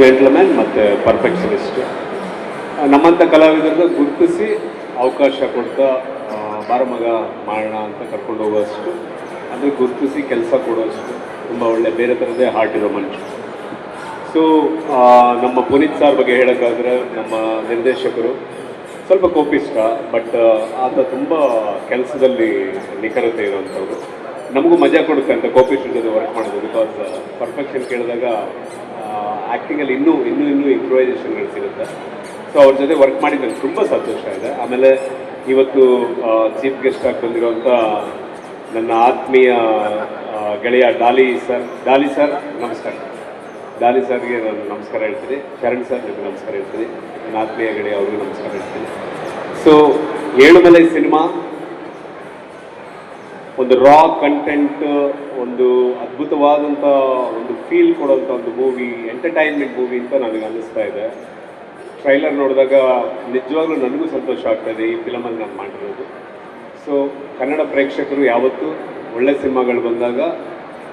Gentleman ಮತ್ತು perfectionist. ನಮ್ಮಂಥ ಕಲಾವಿದರನ್ನ ಗುರುತಿಸಿ ಅವಕಾಶ ಕೊಡ್ತಾ ಬಾರಮಗ ಬಾರ ಮಗ ಮಾಡೋಣ ಅಂತ ಕರ್ಕೊಂಡು ಹೋಗೋಷ್ಟು ಅಂದರೆ ಗುರುತಿಸಿ ಕೆಲಸ ಕೊಡೋಷ್ಟು ತುಂಬ ಒಳ್ಳೆ, ಬೇರೆ ಥರದೇ ಹಾರ್ಟ್ ಇರೋ ಮನುಷ್ಯ. ಸೊ ನಮ್ಮ ಪುನೀತ್ ಸಾರ್ ಬಗ್ಗೆ ಹೇಳೋಕ್ಕಾದ್ರೆ ನಮ್ಮ ನಿರ್ದೇಶಕರು ಸ್ವಲ್ಪ ಕೋಪಿಷ್ಟ ಬಟ್ ಆತ ತುಂಬ ಕೆಲಸದಲ್ಲಿ ನಿಖರತೆ ಇರುವಂಥವ್ರು. ನಮಗೂ ಮಜಾ ಕೊಡುತ್ತೆ ಅಂತ ಕೋಪಿಸ್ಟ್ರ ಜೊತೆ ವರ್ಕ್ ಮಾಡೋದು ಬಿಕಾಸ್ ಪರ್ಫೆಕ್ಷನ್ ಕೇಳಿದಾಗ ಆ್ಯಕ್ಟಿಂಗಲ್ಲಿ ಇನ್ನೂ ಇನ್ನೂ ಇನ್ನೂ ಇಂಪ್ರೂವೈಸೇಷನ್ಗಳು ಸಿಗುತ್ತೆ. ಸೊ ಅವ್ರ ಜೊತೆ ವರ್ಕ್ ಮಾಡಿ ನನಗೆ ತುಂಬ ಸಂತೋಷ ಇದೆ. ಆಮೇಲೆ ಇವತ್ತು ಚೀಫ್ ಗೆಸ್ಟ್ ಆಗಿ ಬಂದಿರುವಂಥ ನನ್ನ ಆತ್ಮೀಯ ಗೆಳೆಯ ಡಾಲಿ ಸರ್ ಡಾಲಿ ಸರ್, ನಮಸ್ಕಾರ. ಡಾಲಿ ಸರ್ಗೆ ನಾನು ನಮಸ್ಕಾರ ಹೇಳ್ತೀನಿ. ಶರಣ್ ಸರ್ ನಿಮಗೆ ನಮಸ್ಕಾರ ಹೇಳ್ತೀನಿ. ನನ್ನ ಆತ್ಮೀಯ ಗೆಳೆಯ ಅವ್ರಿಗೂ ನಮಸ್ಕಾರ ಹೇಳ್ತೀನಿ. ಸೊ ಏಳುಮಲೈ ಸಿನಿಮಾ, ಒಂದು ರಾ ಕಂಟೆಂಟ್ ಒಂದು ಅದ್ಭುತವಾದಂಥ ಒಂದು ಫೀಲ್ ಕೊಡೋಂಥ ಒಂದು ಮೂವಿ ಎಂಟರ್ಟೈನ್ಮೆಂಟ್ ಮೂವಿ ಅಂತ ನನಗೆ ಅನ್ನಿಸ್ತಾ ಇದೆ. ಟ್ರೈಲರ್ ನೋಡಿದಾಗ ನಿಜವಾಗ್ಲೂ ನನಗೂ ಸಂತೋಷ ಆಗ್ತಾಯಿದೆ ಈ ಫಿಲಮಲ್ಲಿ ನಾನು ಮಾಡಿರೋದು. ಸೊ ಕನ್ನಡ ಪ್ರೇಕ್ಷಕರು ಯಾವತ್ತೂ ಒಳ್ಳೆ ಸಿನಿಮಾಗಳು ಬಂದಾಗ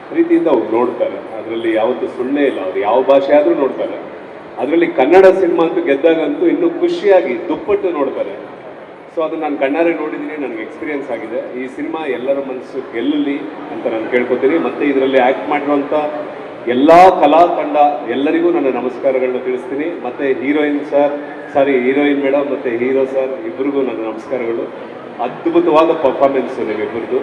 ಪ್ರೀತಿಯಿಂದ ಅವ್ರು ನೋಡ್ತಾರೆ. ಅದರಲ್ಲಿ ಯಾವತ್ತೂ ಸುಳ್ಳೇ ಇಲ್ಲ. ಅವ್ರು ಯಾವ ಭಾಷೆ ಆದರೂ ನೋಡ್ತಾರೆ. ಅದರಲ್ಲಿ ಕನ್ನಡ ಸಿನಿಮಾ ಅಂತೂ ಗೆದ್ದಾಗಂತೂ ಇನ್ನೂ ಖುಷಿಯಾಗಿ ದುಪ್ಪಟ್ಟು ನೋಡ್ತಾರೆ. ಸೊ ಅದು ನಾನು ಕಣ್ಣಾರೆ ನೋಡಿದ್ದೀನಿ ನನಗೆ ಎಕ್ಸ್ಪೀರಿಯನ್ಸ್ ಆಗಿದೆ. ಈ ಸಿನಿಮಾ ಎಲ್ಲರ ಮನಸ್ಸು ಗೆಲ್ಲಲಿ ಅಂತ ನಾನು ಕೇಳ್ಕೊತೀನಿ. ಮತ್ತು ಇದರಲ್ಲಿ ಆ್ಯಕ್ಟ್ ಮಾಡಿರುವಂಥ ಎಲ್ಲ ಕಲಾ ತಂಡ ಎಲ್ಲರಿಗೂ ನನ್ನ ನಮಸ್ಕಾರಗಳನ್ನ ತಿಳಿಸ್ತೀನಿ. ಮತ್ತು heroine sir sorry heroine madam ಮತ್ತು ಹೀರೋ ಸರ್ ಇಬ್ಬರಿಗೂ ನನ್ನ ನಮಸ್ಕಾರಗಳು. ಅದ್ಭುತವಾದ ಪರ್ಫಾರ್ಮೆನ್ಸು ನಿಮ್ಮಿಬ್ಬರದು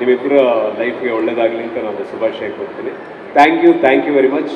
ನಿಮ್ಮಿಬ್ಬರ ಲೈಫ್ಗೆ ಒಳ್ಳೆಯದಾಗಲಿ ಅಂತ ನಾನು ಶುಭಾಶಯ ಕೊಡ್ತೀನಿ thank you thank you very much